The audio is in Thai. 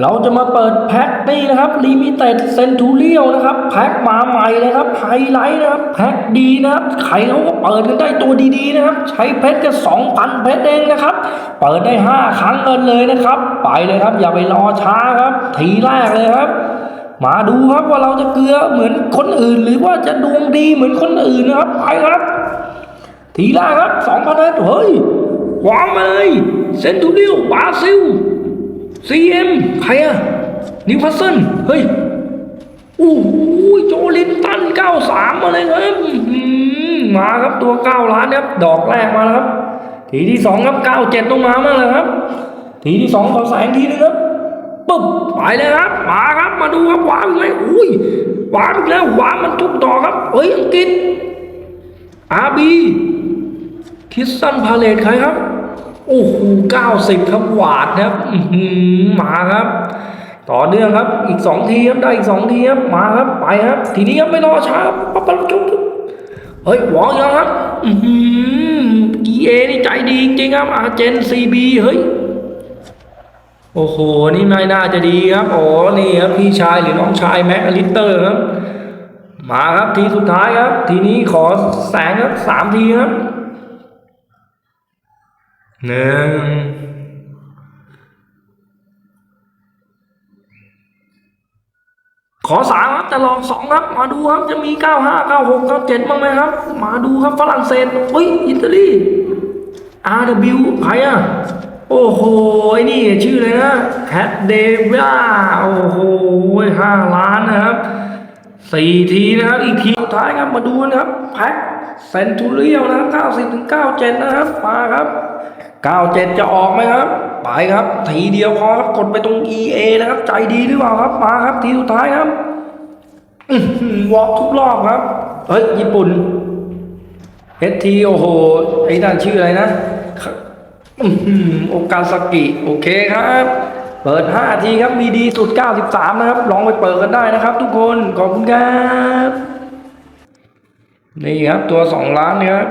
เราจะมาเปิดแพ็คนี่นะครับลิมิเต็ดเซนทูเรียลนะครับ แพ็คมาใหม่เลยครับไฮไลท์นะครับแพ็คดีนะครับใครเขาก็เปิดกันได้ตัวดีๆนะครับ ใช้เพชรแค่สองพันเพชรเองนะครับ เปิดได้ห้าครั้งกันเลยนะครับ ไปเลยครับ อย่าไปรอช้าครับ ทีแรกเลยครับ มาดูครับว่าเราจะเกลือเหมือนคนอื่น หรือว่าจะดวงดีเหมือนคนอื่นนะครับ ไปครับ ทีแรกครับสองพันเพชรเฮ้ยวางมาเลยเซนตูเรียลบราซิล ซีเอ็มใครอะนิวคาสเซิลเฮ้ยโอ้โหโจลินตัน93มาเลยครับอื้อหือมาครับตัว9ล้านครับ ดอกแรกมาแล้วครับ ทีที่2ครับ97ต้องมามาเลยครับ ทีที่2ขอแสงทีนึงครับปุ๊บไปเลยครับมาครับมาดูครับวางไงอุ้ยวางอีกแล้ววางมันทุกดอกครับเฮ้ยอังกฤษอาบีคิสซันพาเลตใครครับ โอ้โหเก้าสิบครับหวาดครับมาครับ ต่อเนื่องครับ อีกสองทีครับได้อีกสองทีครับมาครับไปครับ ทีนี้ครับไม่รอช้าปั๊บปั๊บจุ๊บชุบเฮ้ยหวางยังครับอือหือเอนี่ใจดีจริงครับอาเจนซีบีเฮ้ยโอ้โหนี่ไม่น่าจะดีครับโอ้นี่ครับพี่ชายหรือน้องชายแม็กอลิสเตอร์ครับ มาครับทีสุดท้ายครับ ทีนี้ขอแสงครับสามทีครับ หนึ่งขอสามครับแต่ลองสองครับ มาดูครับจะมีเก้าห้าเก้าหกเก้าเจ็ดบ้างไหมครับ มาดูครับฝรั่งเศสเฮ้ยอิตาลี RW ใครอะ โอ้โหไอ้นี่ชื่อเลยนะแคทเดวิลโอ้โหห้าล้านนะครับสี่ทีนะครับ อีกทีสุดท้ายครับมาดูนะครับแพ็คเซนทูเรียลนะครับ90ถึง97นะครับ มาครับ 97 จะออกไหมครับ ไปครับ ทีเดียวพอครับ กดไปตรง EA นะครับ ใจดีหรือเปล่าครับ มาครับ ทีสุดท้ายครับวอล์กทุกรอบครับ เฮ้ย ญี่ปุ่นเอทีโอ้โห ไอ้นั่นชื่ออะไรนะอื้อหือโอกาสกิ โอเคครับ เปิด 5 ทีครับ มีดีสุด 93 นะครับ ลองไปเปิดกันได้นะครับ ทุกคน ขอบคุณครับ นี่ครับ ตัว 2 ล้านนี่ยครับ